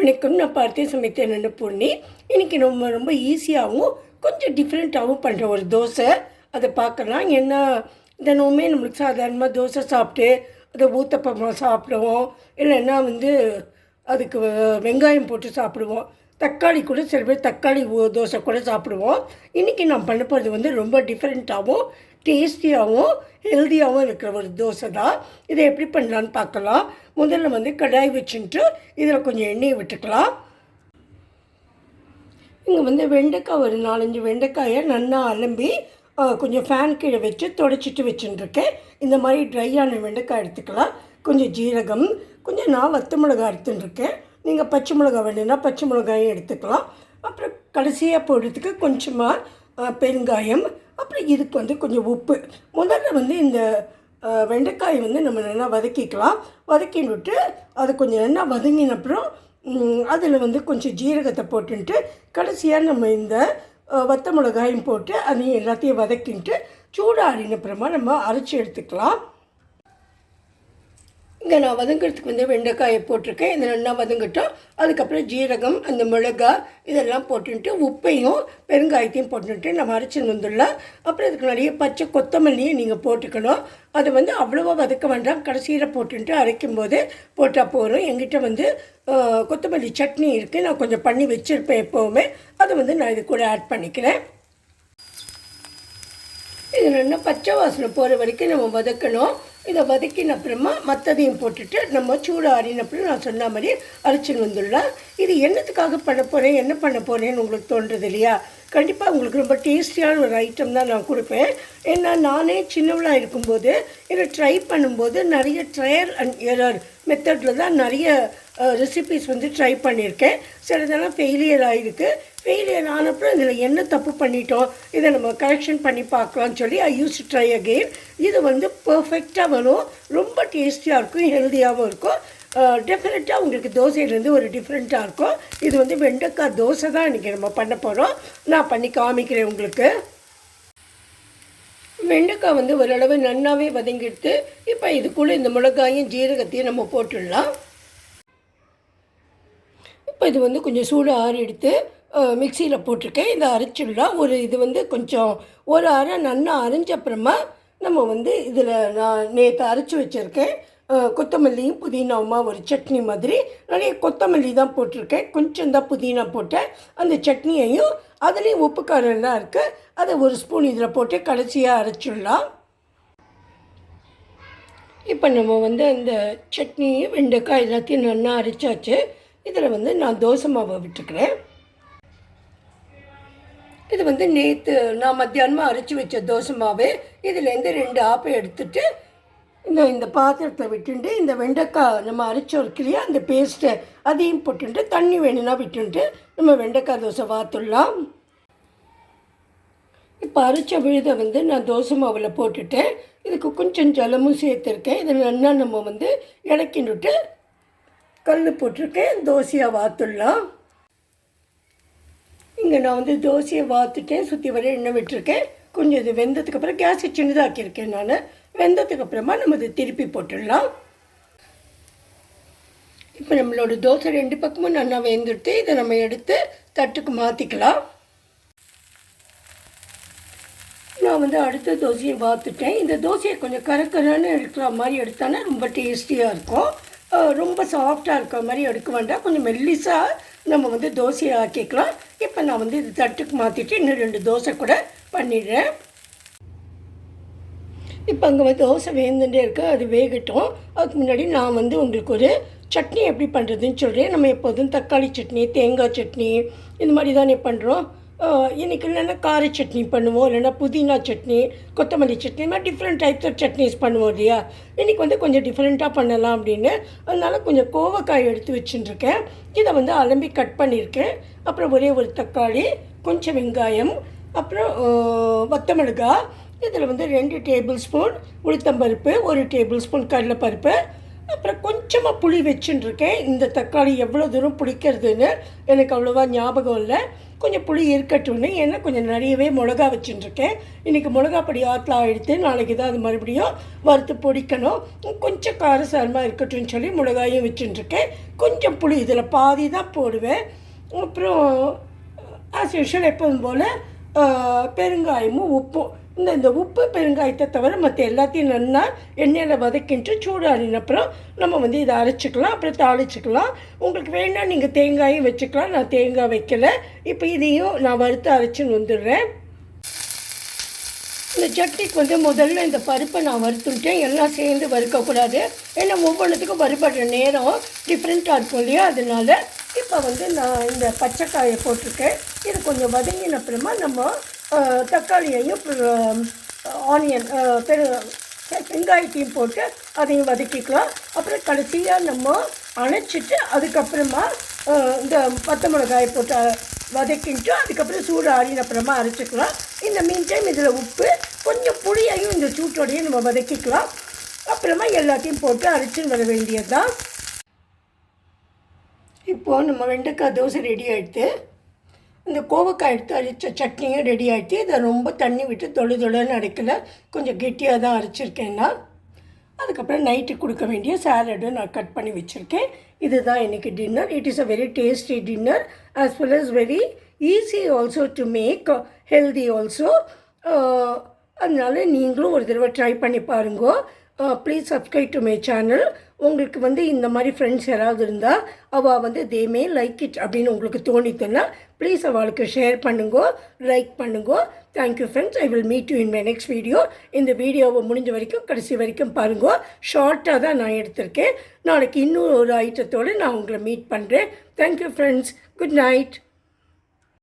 வணக்கம் நான் பார்த்தே சமைத்தேன் என்ன பொண்ணு. இன்றைக்கி ரொம்ப ரொம்ப ஈஸியாகவும் கொஞ்சம் டிஃப்ரெண்ட்டாகவும் பண்ணுற ஒரு தோசை. அதை பார்க்கலாம். ஏன்னா தினமுமே நம்மளுக்கு சாதாரணமாக தோசை சாப்பிட்டு அதை ஊத்தப்பமாக சாப்பிடுவோம். இல்லைன்னா வந்து அதுக்கு வெங்காயம் போட்டு சாப்பிடுவோம். தக்காளி கூட சில பேர் தக்காளி ஊ- தோசை கூட சாப்பிடுவோம். இன்றைக்கி நான் பண்ண போகிறது வந்து ரொம்ப டிஃப்ரெண்ட்டாகவும் டேஸ்டியாகவும் ஹெல்த்தியாகவும் இருக்கிற ஒரு தோசை தான். இதை எப்படி பண்ணலான்னு பார்க்கலாம். முதல்ல வந்து கடாய் வச்சுட்டு இதில் கொஞ்சம் எண்ணெயை விட்டுக்கலாம். இங்கே வந்து வெண்டைக்காய் ஒரு நாலஞ்சு வெண்டைக்காயை நல்லா அலம்பி கொஞ்சம் ஃபேன் கீழே வச்சு தொடச்சிட்டு வச்சுட்டுருக்கேன். இந்த மாதிரி ட்ரையான வெண்டைக்காய் எடுத்துக்கலாம். கொஞ்சம் ஜீரகம் கொஞ்சம் நான் வத்த மிளகாய் எடுத்துட்டுருக்கேன். நீங்கள் பச்சை மிளகாய் வேணும்னா பச்சை மிளகாயும் எடுத்துக்கலாம். அப்புறம் கடைசியாக போடுறதுக்கு கொஞ்சமாக பெருங்காயம் அப்புறம் இதுக்கு வந்து கொஞ்சம் உப்பு. முதல்ல வந்து இந்த வெண்டைக்காய் வெண்டைக்காயை வந்து நம்ம நல்லா வதக்கிக்கலாம். வதக்கி விட்டு அது கொஞ்சம் நல்லா வதங்கின அப்புறம் அதில் வந்து கொஞ்சம் ஜீரகத்தை போட்டுன்ட்டு கடைசியாக நம்ம இந்த வத்த மிளகாயும் போட்டு அதையும் எல்லாத்தையும் வதக்கின்ட்டு சூடாறின அப்புறமா நம்ம அரைச்சி எடுத்துக்கலாம். இங்கே நான் வதங்குறதுக்கு வந்து வெண்டைக்காயை போட்டிருக்கேன். இது நல்லா வதங்கட்டும். அதுக்கப்புறம் ஜீரகம் அந்த மிளகாய் இதெல்லாம் போட்டுன்ட்டு உப்பையும் பெருங்காயத்தையும் போட்டுன்ட்டு நம்ம அரைச்சி வந்துடலாம். அப்புறம் இதுக்கு நிறைய பச்சை கொத்தமல்லியும் நீங்கள் போட்டுக்கணும். அது வந்து அவ்வளோவா வதக்க வேண்டாம். கடைசியில் போட்டுன்ட்டு அரைக்கும் போது போட்டால் போதும். எங்கிட்ட வந்து கொத்தமல்லி சட்னி இருக்குது நான் கொஞ்சம் பண்ணி வச்சுருப்பேன் எப்போவுமே. அதை வந்து நான் இது கூட ஆட் பண்ணிக்கிறேன். இது நல்லா பச்சை வாசனை போகிற வரைக்கும் நம்ம வதக்கணும். இதை வதக்கின அப்புறமா மற்றதையும் போட்டுட்டு நம்ம சூடு ஆறின அப்புறம் நான் சொன்ன மாதிரி அரைச்சின்னு வந்துடலாம். இது என்னத்துக்காக பண்ண போகிறேன் என்ன பண்ண போகிறேன்னு உங்களுக்கு தோன்றது இல்லையா? கண்டிப்பாக உங்களுக்கு ரொம்ப டேஸ்டியான ஒரு ஐட்டம் தான் நான் கொடுப்பேன். ஏன்னா நானே சின்னவளாக இருக்கும்போது இதை ட்ரை பண்ணும்போது நிறைய ட்ரையல் அண்ட் எரர் மெத்தடில் தான் நிறைய ரெசிபிஸ் வந்து ட்ரை பண்ணியிருக்கேன். சிலதெல்லாம் ஃபெயிலியர் ஆகிருக்கு ஃபெயிலியர் ஆனப்புறம் இதில் என்ன தப்பு பண்ணிட்டோம்? இதை நம்ம கரெக்ஷன் பண்ணி பார்க்கலாம்னு சொல்லி ஐ யூஸ் ட்ரை அகெயின் இது வந்து பர்ஃபெக்டாக வரும். ரொம்ப டேஸ்டியாக இருக்கும் ஹெல்த்தியாகவும் இருக்கும். டெஃபினட்டாக உங்களுக்கு தோசையிலேருந்து ஒரு டிஃப்ரெண்ட்டாக இருக்கும். இது வந்து வெண்டைக்காய் தோசை தான் இன்றைக்கி நம்ம பண்ண போகிறோம் நான் பண்ணி காமிக்கிறேன் உங்களுக்கு. வெண்டைக்காய் வந்து ஓரளவு நன்னாவே வதங்கிடுத்து இப்போ இதுக்குள்ளே இந்த மிளகாயும் ஜீரகத்தையும் நம்ம போட்டுடலாம். இப்போ இது வந்து கொஞ்சம் சூடு ஆறி எடுத்து மிக்சியில் போட்டிருக்கேன். இதை அரைச்சிடலாம் ஒரு இது வந்து கொஞ்சம் ஒரு அரை நன்னா அரைஞ்ச அப்புறமா நம்ம வந்து இதில் நான் நேற்று அரைச்சி வச்சுருக்கேன். கொத்தமல்லியும் புதினாவுமா ஒரு சட்னி மாதிரி. நிறைய கொத்தமல்லி தான் போட்டிருக்கேன். கொஞ்சம் தான் புதினா போட்டேன். அந்த சட்னியையும் அதுலேயும் உப்பு காரம் எல்லாம் இருக்குது அதை ஒரு ஸ்பூன் இதில் போட்டு கடைசியாக அரைச்சிடலாம். இப்போ நம்ம வந்து அந்த சட்னி வெண்டைக்காய் எல்லாத்தையும் நல்லா அரைச்சாச்சு. இதில் வந்து நான் தோசை மாவை விட்டுக்கிறேன். இது வந்து நேற்று நான் மத்தியானமாக அரைச்சி வச்ச தோசை மாவு. இதுலேருந்து ரெண்டு ஆப்பை எடுத்துட்டு இந்த இந்த பாத்திரத்தில் விட்டுட்டு இந்த வெண்டைக்காய் நம்ம அரைச்சோம் இல்லையா அந்த பேஸ்ட்டை அதையும் போட்டுட்டு தண்ணி வேணும்னா விட்டுட்டு நம்ம வெண்டைக்காய் தோசை வாத்துடலாம். இப்போ அரைச்ச விழுதை வந்து நான் தோசை மாவில் போட்டுட்டேன். இதுக்கு கொஞ்சம் ஜலமும் சேர்த்துருக்கேன். இதை நல்லா நம்ம வந்து இலக்கின்னுட்டு கல் போட்டிருக்கேன். தோசையாக வாத்துடலாம். இங்கே நான் வந்து தோசையை வாத்துட்டேன் சுற்றி வர எண்ணெய் விட்டுருக்கேன். கொஞ்சம் இது வெந்ததுக்கப்புறம் கேஸை சின்னதாக்கியிருக்கேன் நான். வெந்ததுக்கு அப்புறமா நம்ம இதை திருப்பி போட்டுடலாம். இப்போ நம்மளோட தோசை ரெண்டு பக்கமும் நல்லா வெந்துடுத்து இதை நம்ம எடுத்து தட்டுக்கு மாற்றிக்கலாம் நான் வந்து அடுத்த தோசையை பார்த்துட்டேன் இந்த தோசையை கொஞ்சம் கரக்கரன்னு எடுக்கிற மாதிரி எடுத்தானா ரொம்ப டேஸ்டியாக இருக்கும். ரொம்ப சாஃப்டாக இருக்கிற மாதிரி எடுக்க வேண்டாம். கொஞ்சம் மெல்லிஸாக நம்ம வந்து தோசையை ஆக்கிக்கலாம். இப்போ நான் வந்து இது தட்டுக்கு மாற்றிட்டு இன்னும் ரெண்டு தோசை கூட பண்ணிடுறேன். இப்போ அங்கே வந்து தோசை வேந்துட்டே இருக்கு. அது வேகட்டும். அதுக்கு முன்னாடி நான் வந்து உங்களுக்கு ஒரு சட்னி எப்படி பண்ணுறதுன்னு சொல்கிறேன் நம்ம எப்போதும் தக்காளி சட்னி தேங்காய் சட்னி இந்த மாதிரி தானே பண்ணுறோம் இன்றைக்கி இல்லைன்னா கார சட்னி பண்ணுவோம் இல்லைன்னா புதினா சட்னி கொத்தமல்லி சட்னி மாதிரி டிஃப்ரெண்ட் டைப்ஸ் ஆஃப் சட்னிஸ் பண்ணுவோம் இல்லையா? இன்றைக்கி வந்து கொஞ்சம் டிஃப்ரெண்ட்டாக பண்ணலாம் அப்படின்னு. அதனால் கொஞ்சம் கோவக்காய் எடுத்து வச்சுட்டுருக்கேன் இதை வந்து அலம்பி கட் பண்ணியிருக்கேன். அப்புறம் ஒரே ஒரு தக்காளி கொஞ்சம் வெங்காயம் அப்புறம் வத்தமிளகாய் இதில் வந்து ரெண்டு டேபிள் ஸ்பூன் உளுத்தம்பருப்பு ஒரு டேபிள் ஸ்பூன் கடலைப்பருப்பு. அப்புறம் கொஞ்சமாக புளி வச்சுட்டுருக்கேன் இந்த தக்காளி எவ்வளோ தூரம் பிடிக்கிறதுன்னு எனக்கு அவ்வளோவா ஞாபகம் இல்லை. கொஞ்சம் புளி இருக்கட்டும்னு ஏன்னா கொஞ்சம் நிறையவே மிளகா வச்சுட்டுருக்கேன். இன்றைக்கி மிளகா பொடி ஆற்றுல எடுத்து நாளைக்கு தான் அது மறுபடியும் வறுத்து பொடிக்கணும். கொஞ்சம் காரசாரமாக இருக்கட்டும்னு சொல்லி மிளகாயும் வச்சுட்டுருக்கேன். கொஞ்சம் புளி இதில் பாதி தான் போடுவேன். அப்புறம் ஆஸ் யூஷுவல் எப்போதும் போல் பெருங்காயமும் உப்பும். இந்த இந்த உப்பு பெருங்காயத்தை தவிர மற்ற எல்லாத்தையும் நல்லா எண்ணெயில் வதக்கிட்டு சூடாடின அப்புறம் நம்ம வந்து இதை அரைச்சிக்கலாம். அப்புறம் தாளிச்சிக்கலாம். உங்களுக்கு வேணா நீங்கள் தேங்காயும் வச்சுக்கலாம். நான் தேங்காய் வைக்கல. இப்போ இதையும் நான் வறுத்து அரைச்சின்னு வந்துடுறேன். இந்த சட்னிக்கு வந்து முதல்ல இந்த பருப்பை நான் வறுத்துட்டேன் எல்லாம் சேர்ந்து வறுக்கக்கூடாது. ஏன்னா ஒவ்வொன்றுத்துக்கும் வறுபடுற நேரம் டிஃப்ரெண்ட்டாக இருக்கும் இல்லையா? அதனால இப்போ வந்து நான் இந்த பச்சைக்காயை போட்டிருக்கேன். இது கொஞ்சம் வதங்கின அப்புறமா நம்ம தக்காளியையும் ஆனியன் பெரு வெங்காயத்தையும் போட்டு அதையும் வதக்கிக்கலாம். அப்புறம் கடைசியாக நம்ம அணைச்சிட்டு அதுக்கப்புறமா இந்த பச்சை மிளகாயை போட்டு வதக்கிட்டு அதுக்கப்புறம் சூடு ஆறின அப்புறமா அரைச்சிக்கலாம். இந்த மீன் டைம் இதில் உப்பு கொஞ்சம் புளியையும் இந்த சூட்டோடையும் நம்ம வதக்கிக்கலாம். அப்புறமா எல்லாத்தையும் போட்டு அரைச்சின்னு வர வேண்டியது தான் இப்போது நம்ம வெண்டைக்காய் தோசை ரெடி ஆகிடுது இந்த கோவக்காய் எடுத்து அரைச்ச சட்னியும் ரெடி ஆகிட்டு இதை ரொம்ப தண்ணி விட்டு தொழு தொழுன்னு அடைக்கல கொஞ்சம் கெட்டியாக தான் அரைச்சிருக்கேன்னா அதுக்கப்புறம் நைட்டு கொடுக்க வேண்டிய சாலடும் நான் கட் பண்ணி வச்சுருக்கேன். இதுதான் இன்றைக்கி dinner it is a very tasty dinner as well as very easy also to make healthy also அதனால நீங்களும் ஒரு தடவை ட்ரை பண்ணி பாருங்கோ. Please subscribe to my channel உங்களுக்கு வந்து இந்த மாதிரி ஃப்ரெண்ட்ஸ் யாராவது இருந்தால் அவள் வந்து தேமே லைக் இட் அப்படின்னு உங்களுக்கு தோணித்துன்னா ப்ளீஸ் அவளுக்கு ஷேர் பண்ணுங்க லைக் பண்ணுங்க. Thank you friends I will meet you in my next video இந்த வீடியோவை முடிஞ்ச வரைக்கும் கடைசி வரைக்கும் பாருங்கோ. ஷார்ட்டாக தான் நான் எடுத்திருக்கேன். நாளைக்கு இன்னும் ஒரு ஐட்டத்தோடு நான் உங்களை மீட் பண்ணுறேன் தேங்க்யூ ஃப்ரெண்ட்ஸ் குட் நைட்